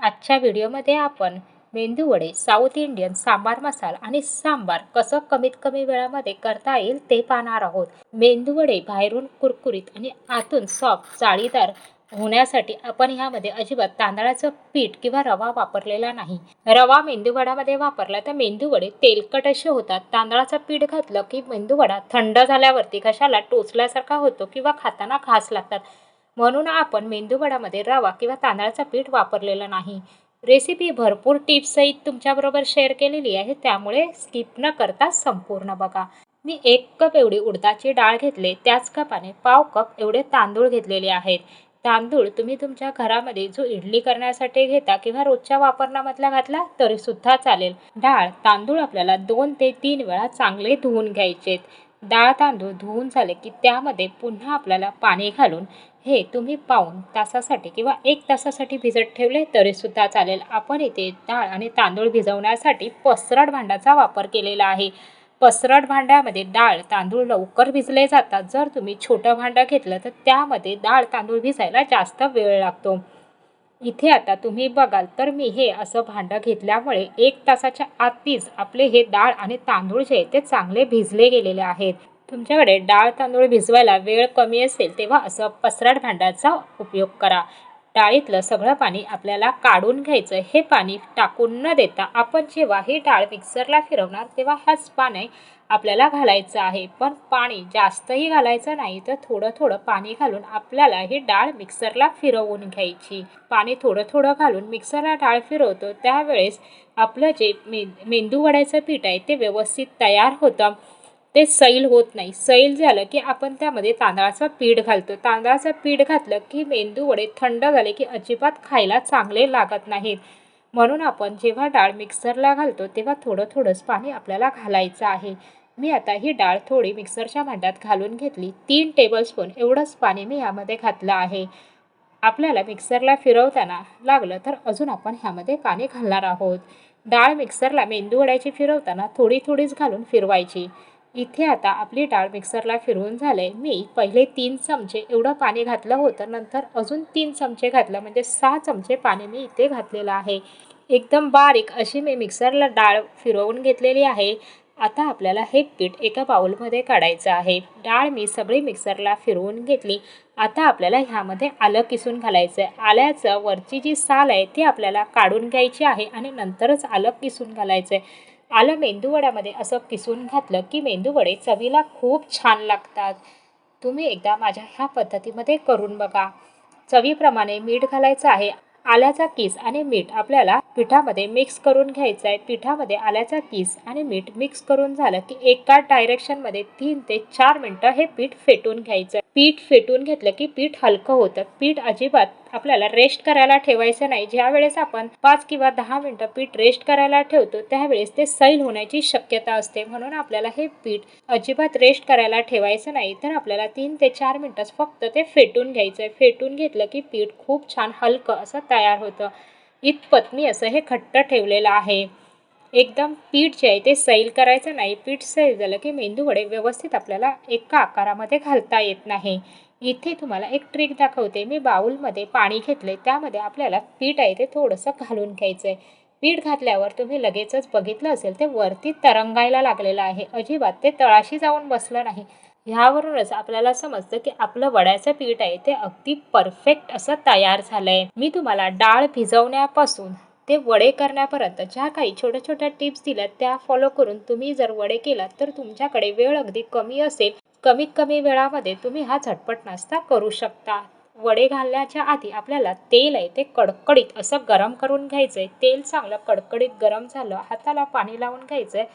आजच्या व्हिडिओमध्ये आपण मेंदू वडे साऊथ इंडियन सांबार मसाला आणि सांबार कसं कमीत कमी वेळामध्ये करता येईल ते पाहणार आहोत. मेंदू वडे बाहेरून कुरकुरीत आणि आतून सॉफ्ट जाळीदार होण्यासाठी आपण ह्यामध्ये अजिबात तांदळाचं पीठ किंवा रवा वापरलेला नाही. रवा मेंदूवडामध्ये वापरला तर मेंदूवडे तेलकट असे होतात. तांदळाचं पीठ घातलं की मेंदूवडा थंड झाल्यावरती घशाला टोचल्यासारखा होतो किंवा खाताना खास लागतात. म्हणून आपण मेंदूवडामध्ये रवा किंवा तांदळाचं पीठ वापरलेलं नाही. रेसिपी भरपूर टिप्ससहित तुमच्याबरोबर शेअर केलेली आहे त्यामुळे स्किप न करता संपूर्ण बघा. मी एक कप एवढी उडदाची डाळ घेतले त्याच कपाने पाव कप एवढे तांदूळ घेतलेले आहेत. तांदूळ तुम्ही तुमच्या घरामध्ये जो इडली करण्यासाठी घेता किंवा रोजच्या वापरण्यामधला घातला तरी सुद्धा चालेल. डाळ तांदूळ आपल्याला दोन ते तीन वेळा चांगले धुवून घ्यायचेत. डाळ तांदूळ धुवून झाले की त्यामध्ये पुन्हा आपल्याला पाणी घालून हे तुम्ही पाऊन तासासाठी किंवा एक तासासाठी भिजत ठेवले तरीसुद्धा चालेल. आपण इथे डाळ आणि तांदूळ भिजवण्यासाठी पसरड भांड्याचा वापर केलेला आहे. पसरट भांड्यामध्ये डाळ तांदूळ लवकर भिजले जातात. जर तुम्ही छोटं भांडं घेतलं तर त्यामध्ये डाळ तांदूळ भिजायला जास्त वेळ लागतो. इथे आता तुम्ही बघाल तर मी हे असं भांडं घेतल्यामुळे एक तासाच्या आधीच आपले हे डाळ आणि तांदूळ जे आहे ते चांगले भिजले गेलेले आहेत. तुमच्याकडे डाळ तांदूळ भिजवायला वेळ कमी असेल तेव्हा असं पसराट भांड्याचा उपयोग करा. डाळीतलं सगळं पाणी आपल्याला काढून घ्यायचं. हे पाणी टाकून न देता आपण जेव्हा ही डाळ मिक्सरला फिरवणार तेव्हा हाच पाणी आपल्याला घालायचं आहे. पण पाणी जास्तही घालायचं नाही तर थोडं थोडं पाणी घालून आपल्याला ही डाळ मिक्सरला फिरवून घ्यायची. पाणी थोडं थोडं घालून मिक्सरला डाळ फिरवतो. त्यावेळेस आपलं जे मे मेंदू वड्याचं पीठ आहे ते व्यवस्थित तयार होतं. ते सैल होत नाही. सैल झालं की आपण त्यामध्ये तांदळाचं पीठ घालतो. तांदळाचं पीठ घातलं की मेंदू वडे थंड झाले की अजिबात खायला चांगले लागत नाहीत. म्हणून आपण जेव्हा डाळ मिक्सरला घालतो तेव्हा थोडं थोडंच पाणी आपल्याला घालायचं आहे. मी आता ही डाळ थोडी मिक्सरच्या भांड्यात घालून घेतली. तीन टेबलस्पून एवढंच पाणी मी यामध्ये घातलं आहे. आपल्याला मिक्सरला फिरवताना लागलं तर अजून आपण ह्यामध्ये पाणी घालणार आहोत. डाळ मिक्सरला मेंदू वड्याची फिरवताना थोडी थोडीच घालून फिरवायची. इथे आता आपली डाळ मिक्सरला फिरवून झाले मी पहिले तीन चमचे एवढं पाणी घातलं होतं नंतर अजून तीन चमचे घातलं म्हणजे सहा चमचे पाणी मी इथे घातलेलं आहे. एकदम बारीक अशी मी मिक्सरला डाळ फिरवून घेतलेली आहे. आता आपल्याला हे पीठ एका बाऊलमध्ये काढायचं आहे. डाळ मी सगळी मिक्सरला फिरवून घेतली. आता आपल्याला ह्यामध्ये आलं किसून घालायचं आहे आल्याचं वरची जी साल आहे ती आपल्याला काढून घ्यायची आहे आणि नंतरच आलं किसून घालायचं आहे आलं मेंदूवड्यामध्ये असं किसून घातलं की मेंदूवडे चवीला खूप छान लागतात. तुम्ही एकदा माझ्या ह्या पद्धतीमध्ये करून बघा. चवीप्रमाणे मीठ घालायचं आहे. आल्याचा किस आणि मीठ आपल्याला पिठामध्ये मिक्स करून घ्यायचं आहे पिठामध्ये आल्याचा किस आणि मीठ मिक्स करून झालं की एका डायरेक्शनमध्ये तीन ते चार मिनटं हे पीठ फेटून घ्यायचं. पीठ फेटून घेतलं की पीठ हलकं होतं. पीठ अजिबात आपल्याला रेस्ट करायला ठेवायचं नाही. ज्या वेळेस आपण पाच किंवा दहा मिनटं पीठ रेस्ट करायला ठेवतो त्यावेळेस ते सैल होण्याची शक्यता असते. म्हणून आपल्याला हे पीठ अजिबात रेस्ट करायला ठेवायचं नाही. तर आपल्याला तीन ते चार मिनटंच फक्त ते फेटून घ्यायचं आहे फेटून घेतलं की पीठ खूप छान हलकं असं तयार होतं. इतपत मी असं हे घट्ट ठेवलेलं आहे. एकदम पीठ जे आहे ते सैल करायचं नाही. पीठ सैल झालं की मेंदूवडे व्यवस्थित आपल्याला एका आकारामध्ये घालता येत नाही. इथे तुम्हाला एक ट्रिक दाखवते. मी बाऊलमध्ये पाणी घेतले त्यामध्ये आपल्याला पीठ आहे ते थोडंसं घालून घ्यायचं आहे पीठ घातल्यावर तुम्ही लगेचच बघितलं असेल ते वरती तरंगायला लागलेलं आहे. अजिबात ते तळाशी जाऊन बसलं नाही. ह्यावरूनच आपल्याला समजतं की आपलं वड्याचं पीठ आहे ते अगदी परफेक्ट असं तयार झालं आहे मी तुम्हाला डाळ भिजवण्यापासून ते वडे करण्यापर्यंत ज्या काही छोट्या छोट्या टिप्स दिल्या त्या फॉलो करून तुम्ही जर वडे केलात तर तुमच्याकडे वेळ अगदी कमी असेल. कमीत कमी वेळामध्ये तुम्ही हा झटपट नाश्ता करू शकता. वडे घालण्याच्या आधी आपल्याला तेल आहे ते कडकडीत असं गरम करून घ्यायचं आहे तेल चांगलं कडकडीत गरम झालं हाताला पाणी लावून घ्यायचं आहे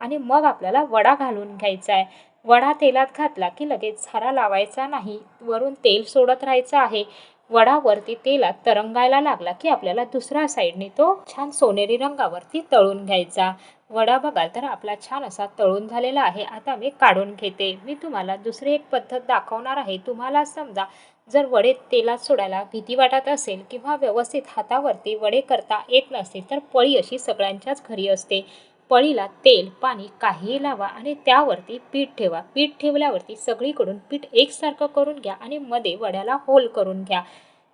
आणि मग आपल्याला वडा घालून घ्यायचा आहे वडा तेलात घातला की लगेच झारा लावायचा नाही. वरून तेल सोडत राहायचं आहे. वडावरती तेलात तरंगायला लागला की आपल्याला दुसऱ्या साईडने तो छान सोनेरी रंगावरती तळून घ्यायचा. वडा बघाल तर आपला छान असा तळून झालेला आहे. आता मी काढून घेते. मी तुम्हाला दुसरी एक पद्धत दाखवणार आहे. तुम्हाला समजा जर वडे तेलात सोडायला भीती वाटत असेल किंवा व्यवस्थित हातावरती वडे करता येत नसेल तर पळी अशी सगळ्यांच्याच घरी असते. पळीला तेल पाणी काहीही लावा आणि त्यावरती पीठ ठेवा. पीठ ठेवल्यावरती सगळीकडून पीठ एकसारखं करून घ्या आणि मध्ये वड्याला होल करून घ्या.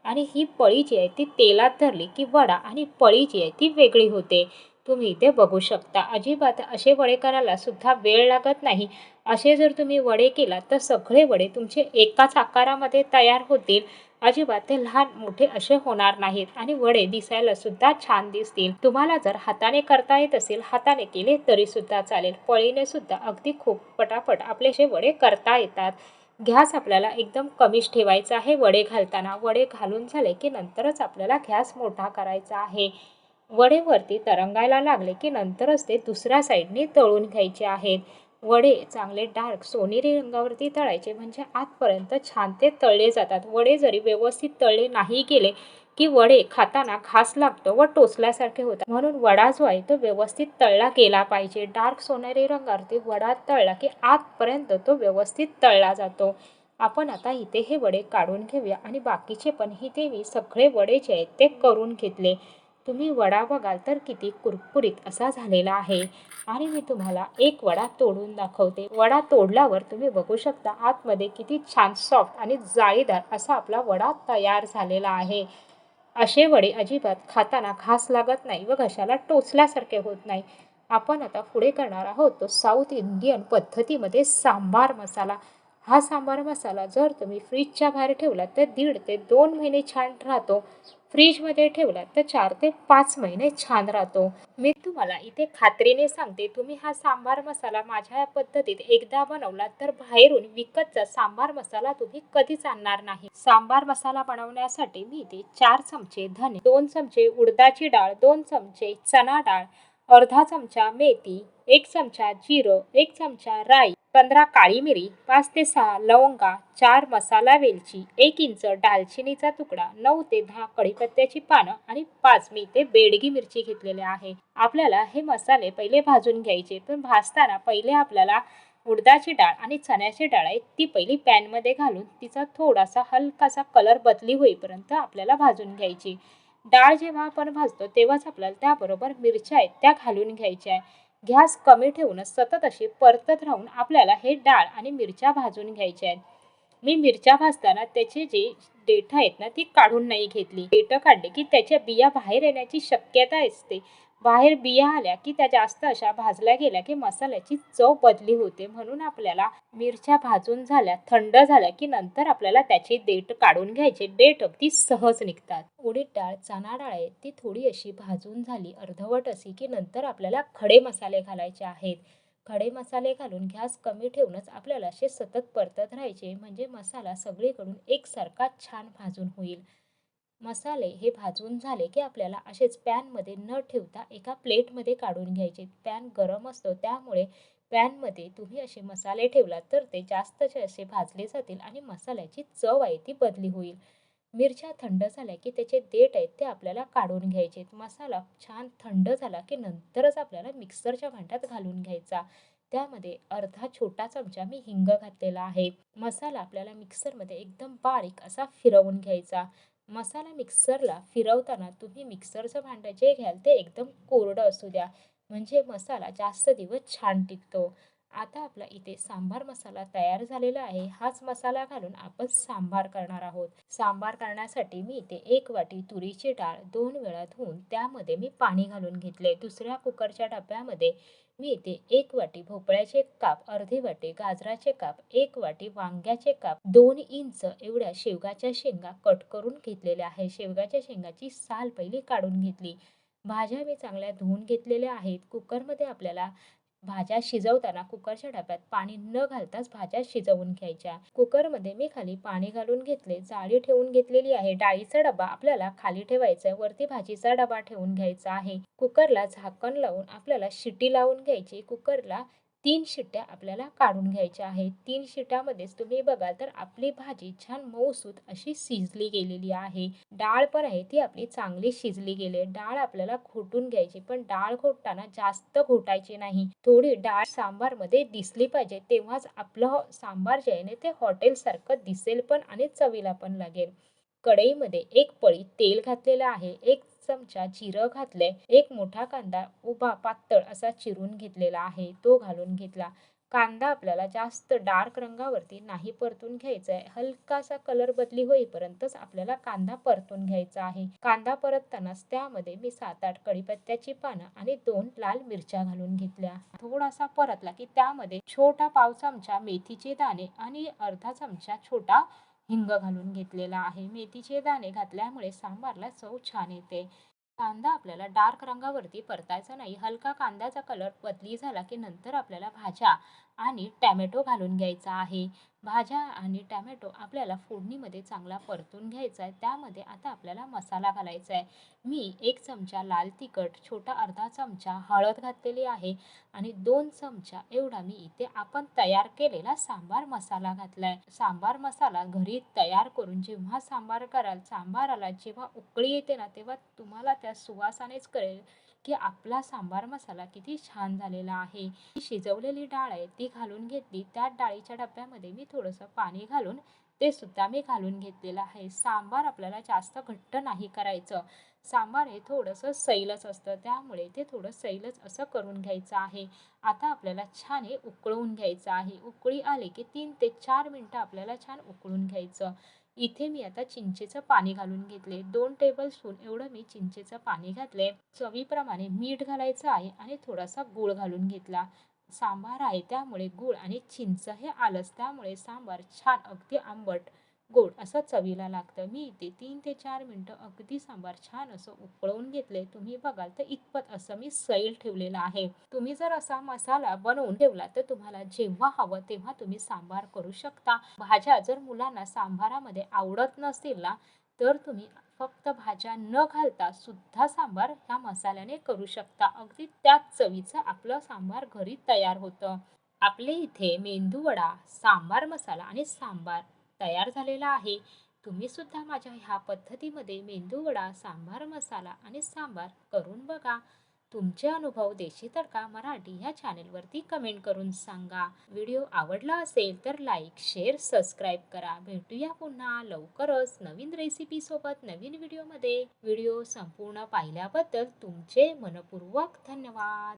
आणि ही पळी जी आहे ती तेलात धरली की वडा आणि पळी जी आहे ती वेगळी होते. तुम्ही इथे बघू शकता. अजिबात असे वडे करायला सुद्धा वेळ लागत नाही. असे जर तुम्ही वडे केला तर सगळे वडे तुमचे एकाच आकारामध्ये तयार होतील. अजिबात ते लहान मोठे असे होणार नाहीत आणि वडे दिसायला सुद्धा छान दिसतील. तुम्हाला जर हाताने करता येत असेल हाताने केले तरी सुद्धा चालेल. पळीने सुद्धा अगदी खूप पटापट आपले असे वडे करता येतात. गॅस आपल्याला एकदम कमीच ठेवायचा आहे वडे घालताना. वडे घालून झाले की नंतरच आपल्याला गॅस मोठा करायचा आहे. वडेवरती तरंगायला लागले की नंतरच ते दुसऱ्या साईडने तळून घ्यायचे आहेत. वडे चांगले डार्क सोनेरी रंगावरती तळायचे म्हणजे आतपर्यंत छान ते तळले जातात. वडे जरी व्यवस्थित तळले नाही गेले की वडे खाताना घास लागतो व टोचल्यासारखे होतात. म्हणून वडा जो आहे तो व्यवस्थित तळला गेला पाहिजे. डार्क सोनेरी रंगावरती वडा तळला की आतपर्यंत तो व्यवस्थित तळला जातो. आपण आता इथे हे वडे काढून घेऊया आणि बाकीचे पण इथे मी सगळे वडे जे आहेत ते करून घेतले. तुम्ही वडा बघाल तर किती कुरकुरीत असा झालेला आहे. आणि मी तुम्हाला एक वडा तोडून दाखवते. वडा तोडल्यावर तुम्ही बघू शकता आतमध्ये किती छान सॉफ्ट आणि जाळीदार असा आपला वडा तयार झालेला आहे. असे वडे अजिबात खाताना घास लागत नाही व घशाला टोचल्यासारखे होत नाही. आपण आता पुढे करणार आहोत तो साऊथ इंडियन पद्धतीमध्ये सांबार मसाला. हा सांबार मसाला जर तुम्ही फ्रीजच्या बाहेर ठेवला तर दीड ते दोन महिने छान राहतो. फ्रीजमध्ये ठेवला तर चार ते पाच महिने छान राहतो. मी तुम्हाला इथे खात्रीने सांगते तुम्ही हा सांबार मसाला माझ्या या पद्धतीत एकदा बनवला तर बाहेरून विकतचा सांबार मसाला तुम्ही कधीच आणणार नाही. सांबार मसाला बनवण्यासाठी मी इथे चार चमचे धने दोन चमचे उडदाची डाळ दोन चमचे चना डाळ अर्धा चमचा मेथी एक चमचा जिरं एक चमचा राई पंधरा काळी मिरी पाच ते सहा लवंगा चार मसाला वेलची एक इंच दालचिनीचा तुकडा नऊ ते दहा कढीपत्त्याची पानं आणि पाच मी ते बेडगी मिरची घेतलेले आहे. आपल्याला हे मसाले पहिले भाजून घ्यायचे पण भाजताना पहिले आपल्याला उडदाची डाळ आणि चण्याची डाळ आहे ती पहिली पॅनमध्ये घालून तिचा थोडासा हलकासा कलर बदली होईपर्यंत आपल्याला भाजून घ्यायची. डाळ जेव्हा आपण भाजतो तेव्हाच आपल्याला त्याबरोबर मिरच्या आहेत त्या घालून घ्यायच्या आहे गॅस कमी ठेवूनच सतत अशी परतत राहून आपल्याला हे डाळ आणि मिरच्या भाजून घ्यायच्या आहेत. मी मिरच्या भाजताना त्याचे जे देठ आहेत ना ती काढून नाही घेतली. देठ काढले की त्याच्या बिया बाहेर येण्याची शक्यता असते. बाहेर बिया आल्या की त्या जास्त अशा भाजल्या गेल्या की मसाल्याची चव बदली होते. म्हणून आपल्याला मिरच्या भाजून झाल्या थंड झाल्या की नंतर आपल्याला त्याची देठ काढून घ्यायचे. देठ अगदी सहज निघतात. उडीद डाळ चणा डाळ आहे ती थोडी अशी भाजून झाली अर्धवट अशी की नंतर आपल्याला खडे मसाले घालायचे आहेत. खडे मसाले घालून गॅस कमी ठेवूनच आपल्याला असे सतत परतत राहायचे म्हणजे मसाला सगळीकडून एकसारखा छान भाजून होईल. मसाले हे भाजून झाले की आपल्याला असेच पॅनमध्ये न ठेवता एका प्लेटमध्ये काढून घ्यायचे. पॅन गरम असतो त्यामुळे पॅनमध्ये तुम्ही असे मसाले ठेवलात तर ते जास्तचे असे भाजले जातील आणि मसाल्याची चव आहे ती बदली होईल. मिरच्या थंड झाल्या की त्याचे देठ आहेत ते आपल्याला काढून घ्यायचे. मसाला छान थंड झाला की नंतरच आपल्याला मिक्सरच्या भांड्यात घालून घ्यायचा. त्यामध्ये अर्धा छोटा चमचा मी हिंग घातलेला आहे. मसाला आपल्याला मिक्सरमध्ये एकदम बारीक असा फिरवून घ्यायचा. मसाला मिक्सरला फिरवताना तुम्ही मिक्सरचं भांडं जे घ्याल ते एकदम कोरडं असू द्या. म्हणजे मसाला जास्त दिवस छान टिकतो. आता आपला इथे सांबार मसाला तयार झालेला आहे. हाच मसाला घालून आपण सांबार करणार आहोत. सांबार करण्यासाठी मी इथे एक वाटी तुरीची डाळ दोन वेळा धुवून त्यामध्ये मी पाणी घालून घेतले दुसऱ्या कुकरच्या डब्यामध्ये मी इथे एक वाटी भोपळ्याचे काप अर्धी वाटी गाजराचे काप एक वाटी वांग्याचे काप. दोन इंच एवढ्या शेवगाच्या शेंगा कट करून घेतलेल्या आहे शेवगाच्या शेंगाची साल पहिली काढून घेतली. भाज्या मी चांगल्या धुवून घेतलेल्या आहेत. कुकरमध्ये आपल्याला भाज्या शिजवताना कुकरच्या डब्यात पाणी न घालताच भाज्या शिजवून घ्यायच्या. कुकरमध्ये मी खाली पाणी घालून घेतले जाळी ठेवून घेतलेली आहे. डाळीचा डबा आपल्याला खाली ठेवायचा आहे वरती भाजीचा डबा ठेवून घ्यायचा आहे. कुकरला झाकण लावून आपल्याला शिटी लावून घ्यायची. कुकरला तीन शिट्ट्या आपल्याला काढून घ्यायच्या आहेत. तीन शिट्ट्यामध्येच तुम्ही बघाल तर आपली भाजी छान मऊसूत अशी शिजली गेलेली आहे. डाळ पण आहे ती आपली चांगली शिजली गेली डाळ आपल्याला घोटून घ्यायची पण डाळ घोटताना जास्त घोटायची नाही. थोडी डाळ सांबारमध्ये दिसली पाहिजे तेव्हाच आपलं सांबार जे आहे ना ते हॉटेल सारखं दिसेल पण आणि चवीला पण लागेल. कढईमध्ये एक पळी तेल घातलेलं आहे. एक चमचा जिरं घातलंय. एक मोठा कांदा उभा पातळ असा चिरून घेतलेला आहे. तो घालून घेतला. कांदा आपल्याला जास्त डार्क रंगावरती नाही परतून घ्यायचा आहे हलकासा कलर बदली होईपर्यंतच आपल्याला कांदा परतून घ्यायचा आहे. कांदा परततानाच त्यामध्ये मी सात आठ कढीपत्त्याची पानं आणि दोन लाल मिरच्या घालून घेतल्या. थोडासा परतला की त्यामध्ये छोटा पाव चमचा मेथीचे दाणे आणि अर्धा चमचा छोटा हिंग घालून घेतलेला आहे. मेथीचे दाणे घातल्यामुळे सांबारला चव छान येते. कांदा आपल्याला डार्क रंगावरती परतायचा नाही. हलका कांद्याचा कलर बदली झाला की नंतर आपल्याला भाज्या आणि टॅमॅटो घालून घ्यायचा आहे. भाज्या आणि टॅमॅटो आपल्याला फोडणीमध्ये चांगला परतून घ्यायचा आहे. त्यामध्ये आता आपल्याला मसाला घालायचा आहे. मी एक चमचा लाल तिखट छोटा अर्धा चमचा हळद घातलेली आहे आणि दोन चमचा एवढा मी इथे आपण तयार केलेला सांबार मसाला घातला आहे सांबार मसाला घरी तयार करून जेव्हा सांबार कराल सांबाराला जेव्हा उकळी येते ना तेव्हा तुम्हाला त्या सुवासानेच कळेल की आपला सांबार मसाला किती छान झालेला आहे. शिजवलेली डाळ आहे ती घालून घेतली. त्या डाळीच्या डब्यामध्ये मी थोडंसं पाणी घालून ते सुद्धा मी घालून घेतलेलं आहे. सांबार आपल्याला जास्त घट्ट नाही करायचं. सांबार हे थोडंसं सैलच असतं. त्यामुळे ते थोडं सैलच असं करून घ्यायचं आहे. आता आपल्याला छान हे उकळवून घ्यायचं आहे. उकळी आले की तीन ते चार मिनटं आपल्याला छान उकळून घ्यायचं. इथे मी आता चिंचेचं पाणी घालून घेतले. दोन टेबल स्पून एवढं मी चिंचेचं पाणी घातले. चवीप्रमाणे मीठ घालायचं आहे आणि थोडासा गूळ घालून घेतला. सांबार आहे त्यामुळे गूळ आणि चिंच हे आलंच त्यामुळे सांबार छान अगदी आंबट गोड असं चवीला लागतं. मी इथे तीन ते चार मिनटं अगदी सांबार छान असं उकळवून घेतले. तुम्ही बघाल तर इतपत असं मी सैल ठेवलेलं आहे. तुम्ही जर असा मसाला बनवून ठेवला तर तुम्हाला जेव्हा हवं तेव्हा तुम्ही सांबार करू शकता. भाज्या जर मुलांना सांबारामध्ये आवडत नसतील ना तर तुम्ही फक्त भाज्या न घालता सुद्धा सांबार ह्या मसाल्याने करू शकता. अगदी त्याच चवीचं आपलं सांबार घरी तयार होतं. आपले इथे मेंदू वडा सांबार मसाला आणि सांबार तयार झालेला आहे. तुम्ही सुद्धा माझ्या ह्या पद्धतीमध्ये मेंदू वडा सांबार मसाला आणि सांबार करून बघा. तुमचे अनुभव देशी तडका मराठी ह्या चॅनेलवरती कमेंट करून सांगा. व्हिडिओ आवडला असेल तर लाईक शेअर सबस्क्राईब करा. भेटूया पुन्हा लवकरच नवीन रेसिपी सोबत नवीन व्हिडिओमध्ये व्हिडिओ संपूर्ण पाहिल्याबद्दल तुमचे मनपूर्वक धन्यवाद.